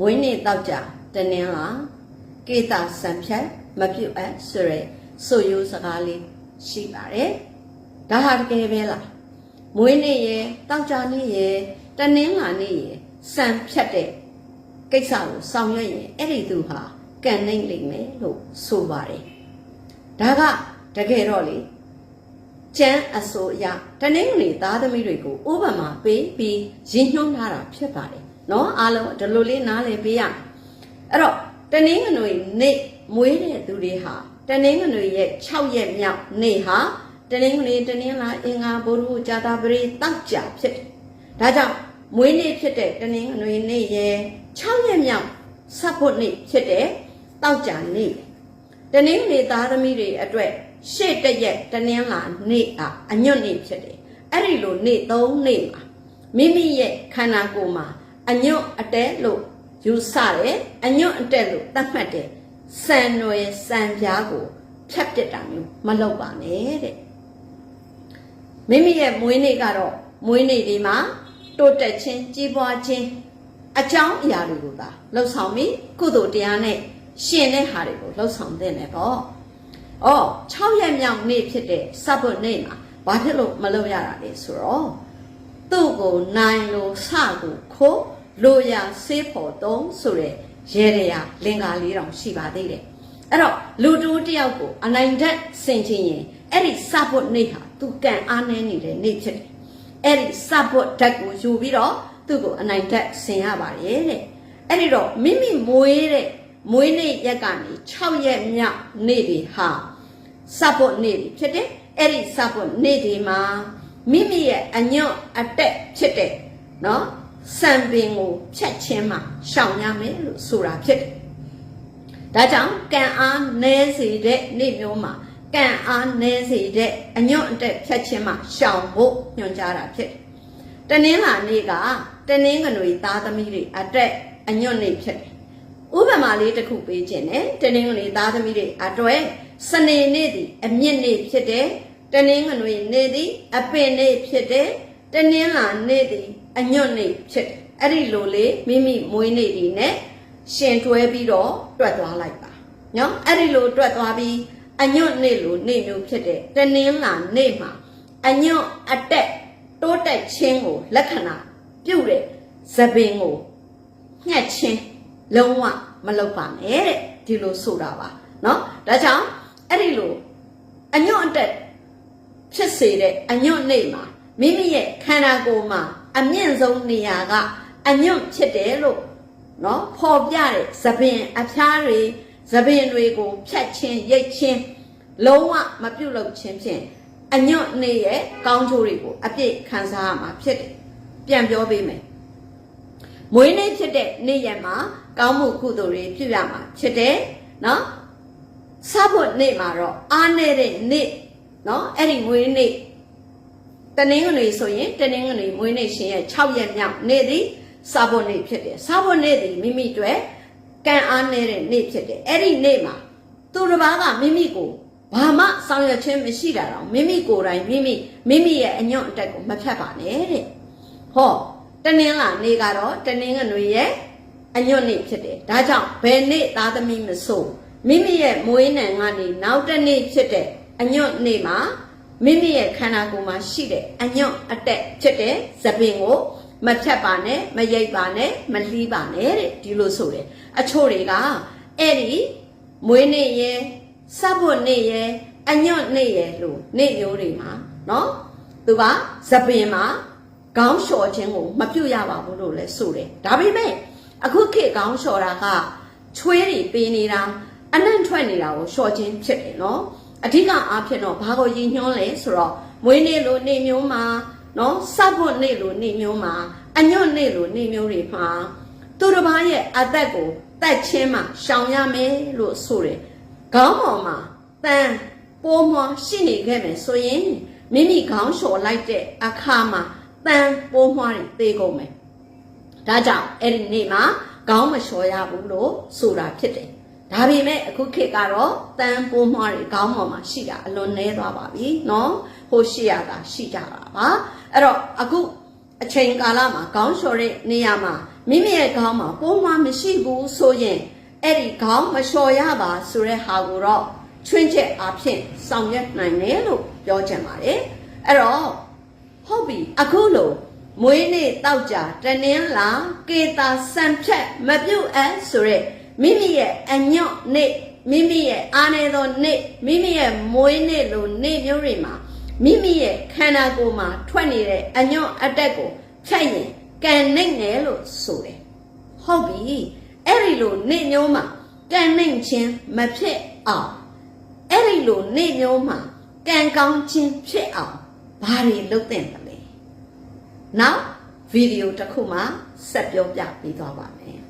မွေးနေ့တောက်ကြတနင်္လာကေတာစံဖြတ်မပြုတ်အပ်ဆိုရဲဆိုရိုးစကားလေးရှိပါတယ်ဒါဟာတကယ်ပဲလားမွေးနေ့ရဲ့တောက်ကြနေ့ရဲ့တနင်္လာနေ့ရဲ့စံဖြတ်တဲ့ကိစ္စကိုဆောင်ရွက်ရင်အဲ့ဒီသူဟာကံနိုင်လိမ့်မယ်လို့ဆိုပါတယ်ဒါကတကယ်တော့လေကျမ်းအစိုးအရတနင်္ဂနွေသားသမီးတွေကိုဥပမာပေးပြီးရည်ညွှန်းထားတာဖြစ်ပါတယ် နော်အားလုံးဒီလိုလေးနားလည်ပေးရမယ်အဲ့တော့တနင်္ဂနွေနေ့မွေးတဲ့သူတွေဟာတနင်္ဂနွေရဲ့6ရက်မြောက်နေ့ဟာတနင်္ဂနွေတနင်္လာအင်္ဂါဗုဒ္ဓဟူကြာတာပရိတောက်ကြဖြစ်တယ်ဒါကြောင့်မွေးနေ့ဖြစ်တဲ့တနင်္ဂနွေနေ့ရဲ့6ရက်မြောက်ဆက်ဖို့နေ့ဖြစ်တဲ့တောက်ကြနေ့တနင်္ဂနွေသားသမီးတွေအတွက်ရှေ့တရက်တနင်္လာနေ့อ่ะအညွတ်နေ့ဖြစ်တယ်အဲ့ဒီလိုနေ့၃နေ့မှာမိမိရဲ့ခန္ဓာကိုယ်မှာ အညွတ်အတဲလို့ယူဆတယ်အညွတ်အတဲလို့သတ်မှတ်တယ်စံတော်ရဲ့စံပြားကိုဖြတ်ပစ်တာမျိုးမလုပ်ပါနဲ့တဲ့မိမိရဲ့မွေးနေ့ကတော့မွေးနေ့ဒီမှာတိုးတက်ခြင်းကြီးပွားခြင်းအကြောင်းအရာတွေကိုသာလှုပ်ဆောင်ပြီးကုသိုလ်တရားနဲ့ရှင်တဲ့ဟာတွေကိုလှုပ်ဆောင်တဲ့နဲ့ပေါ့။အော်6ရက်မြောက်နေ့ဖြစ်တဲ့စပ်ဖို့နေ့မှာဘာဖြစ်လို့မလုပ်ရတာလဲဆိုတော့ သူ့ကိုနိုင်လို့စကိုခိုးလိုရာဆေးဖို့တုံးဆိုတဲ့ရဲရရလင်္ကာလေးတောင်ရှိပါသေးတယ်။အဲ့တော့လူတူတယောက်ကိုအနိုင်တက်ဆင်ချင်းရင်အဲ့ဒီစပ်ဖို့နေ့ဟာသူကံအားနေနေတဲ့နေ့ဖြစ်တယ်။အဲ့ဒီစပ်ဖို့ဓာတ်ကိုယူပြီးတော့သူ့ကိုအနိုင်တက်ဆင်ရပါတယ်တဲ့။အဲ့ဒီတော့မိမိမွေးတဲ့မွေးနေ့ရက်ကနေ6ရက်မြောက်နေ့တွေဟာစပ်ဖို့နေ့တွေဖြစ်တယ်။အဲ့ဒီစပ်ဖို့နေ့တွေမှာ မိမိရဲ့အညွန့်အတက်ဖြစ်တဲ့နော်စံပင်ကိုဖြတ်ချင်းမှရှောင်ရမယ်လို့ဆိုတာဖြစ်တယ်။ဒါကြောင့်ကံအားနည်းစေတဲ့နေ့မျိုးမှာကံအားနည်းစေတဲ့အညွန့်အတက်ဖြတ်ချင်းမှရှောင်ဖို့ညွှန်ကြားတာဖြစ်တယ်။တနင်္လာနေ့ကတနင်္ဂနွေသားသမီးတွေအတက်အညွန့်နေ့ဖြစ်တယ်။ဥပမာလေးတစ်ခုပေးခြင်းနဲ့တနင်္ဂနွေသားသမီးတွေအတွက်စနေနေ့သည်အမြင့်နေ့ဖြစ်တယ်။ တနင်္ဂနွေနေ့သည်အပင်နေ့ဖြစ်တယ်။တနင်္လာနေ့သည်အညွန့်နေ့ဖြစ်တယ်။အဲ့ဒီလိုလေးမိမိမွေးနေ့ဒီနဲ့ရှင်တွဲပြီးတော့တွက်သွားလိုက်ပါ။နော်အဲ့ဒီလိုတွက်သွားပြီးအညွန့်နေ့လိုနေ့မျိုးဖြစ်တဲ့တနင်္လာနေ့မှာအညွန့်အတက်တိုးတက်ခြင်းကိုလက္ခဏာပြုတဲ့သပင်ကိုညှက်ခြင်းလုံးဝမလုပ်ပါနဲ့တဲ့ဒီလိုဆိုတာပါเนาะဒါကြောင့်အဲ့ဒီလိုအညွန့်အတက် ဖြစ်စေတဲ့အညွန့်နှိပ်မှာမိမိရဲ့ခန္ဓာကိုယ်မှာအမြင့်ဆုံးနေရာကအညွန့်ဖြစ်တယ်လို့နော်ဖော်ပြတဲ့သပင်အဖျားတွေသပင်တွေကိုဖြတ်ချင်းရိတ်ချင်းလုံးဝမပြုတ်လုပ်ခြင်းဖြင့်အညွန့်နေရဲ့ကောင်းကျိုးတွေကိုအပြည့်ခံစားရမှာဖြစ်တယ်ပြန်ပြောပေးမယ်မွေးနေ့ဖြစ်တဲ့နေ့ရက်မှာကောင်းမှုကုသိုလ်တွေပြုရမှာဖြစ်တယ်နော်စားဖို့နေ့မှာတော့အားနေတဲ့နေ့ နော်အဲ့ဒီမွေးနေ့တနင်္ဂနွေဆိုရင်တနင်္ဂနွေမွေးနေ့ရှင်ရဲ့6ရက်မြောက်နေ့သည်စဖို့နေ့ဖြစ်တယ်စဖို့နေ့သည်မိမိတို့ကံအားနေတဲ့နေ့ဖြစ်တယ်အဲ့ဒီနေ့မှာသူတစ်ပါးကမိမိကိုဘာမှဆောင်ရွက်ခြင်းမရှိတာတော့မိမိကိုယ်တိုင်မိမိမိမိရဲ့အညွန့်အတက်ကိုမဖြတ်ပါနဲ့တဲ့ဟောတနင်္လာနေ့ကတော့တနင်္ဂနွေရဲ့အညွန့်နေ့ဖြစ်တယ်ဒါကြောင့်ဘယ်နေ့သားသမီးမဆိုမိမိရဲ့မွေးနံကနေနောက်တစ်နေ့ဖြစ်တဲ့ အညွန့်နေ့မှာမိမိရဲ့ခန္ဓာကိုယ်မှာရှိတဲ့အညွန့်အတက်ဖြစ်တဲ့သပင်ကိုမဖြတ်ပါနဲ့မရိပ်ပါနဲ့မလှီးပါနဲ့တဲ့ဒီလိုဆိုတယ်အချို့တွေကအဲ့ဒီမွေးနေ့ရဲ့စပ်ဖို့နေ့ရဲ့အညွန့်နေ့ရဲ့လို့နေ့မျိုးတွေမှာနော်သူကသပင်မှာခေါင်းလျှော်ခြင်းကိုမပြုတ်ရပါဘူးလို့လဲဆိုတယ်ဒါပေမဲ့အခုခေတ်ခေါင်းလျှော်တာကချွေးတွေပေးနေတာအနံ့ထွက်နေတာကိုလျှော်ခြင်းဖြစ်တယ်နော် အဓိကအားဖြင့်တော့ဘာကိုရည်ညွှန်းလဲဆိုတော့မွေးနေ့လိုနေ့မျိုးမှာနော်စပ်ဖို့နေ့လိုနေ့မျိုးမှာအညွန့်နေ့လိုနေ့မျိုးတွေမှာသူတစ်ပါးရဲ့အသက်ကိုတက်ချင်းမှရှောင်ရမယ်လို့ဆိုတယ်ခေါင်းပေါ်မှာတန်ပိုးမွားရှိနေခဲ့မယ်ဆိုရင်မိမိခေါင်းလျှော်လိုက်တဲ့အခါမှာတန်ပိုးမွားတွေသေကုန်မယ်ဒါကြောင့်အဲ့ဒီနေ့မှာခေါင်းမလျှော်ရဘူးလို့ဆိုတာဖြစ်တယ် ဒါပေမဲ့အခုခေတ်ကတော့တန်ပိုးမွားတွေခေါင်းပေါ်မှာရှိတာအလွန်နည်းသွားပါပြီเนาะဟိုရှိရတာရှိကြတာပါအဲ့တော့အခုအချိန်ကာလမှာခေါင်းလျှော်တဲ့နေရာမှာ မိမိရဲ့ခေါင်းမှာပိုးမွားမရှိဘူးဆိုရင်အဲ့ဒီခေါင်းမလျှော်ရပါဆိုတဲ့ဟာကိုတော့ချွင်းချက်အဖြစ်ဆောင်ရွက်နိုင်တယ်လို့ပြောချင်ပါတယ်အဲ့တော့ဟုတ်ပြီအခုလို့မွေးနေ့တောက်ကြတနင်္လာကေတာစံဖြတ်မပြုတ်အပ်ဆိုရက် မိမိရဲ့အညွန့်နေ့မိမိရဲ့အာနေသောနေ့မိမိရဲ့မွေးနေ့လိုနေ့မျိုးတွေမှာမိမိရဲ့ခန္ဓာကိုယ်မှာထွက်နေတဲ့အညွန့်အတက်ကိုဖြတ်ရင်ကန်နိုင်တယ်လို့ဆိုတယ်ဟုတ်ပြီအဲ့ဒီလိုနေ့မျိုးမှာကန်နိုင်ခြင်းမဖြစ်အောင်အဲ့ဒီလိုနေ့မျိုးမှာကန်ကောင်းခြင်းဖြစ်အောင်ဘာတွေလုပ်သင့်တယ်လဲနောက်ဗီဒီယိုတစ်ခုမှဆက်ပြောပြပေးသွားပါမယ်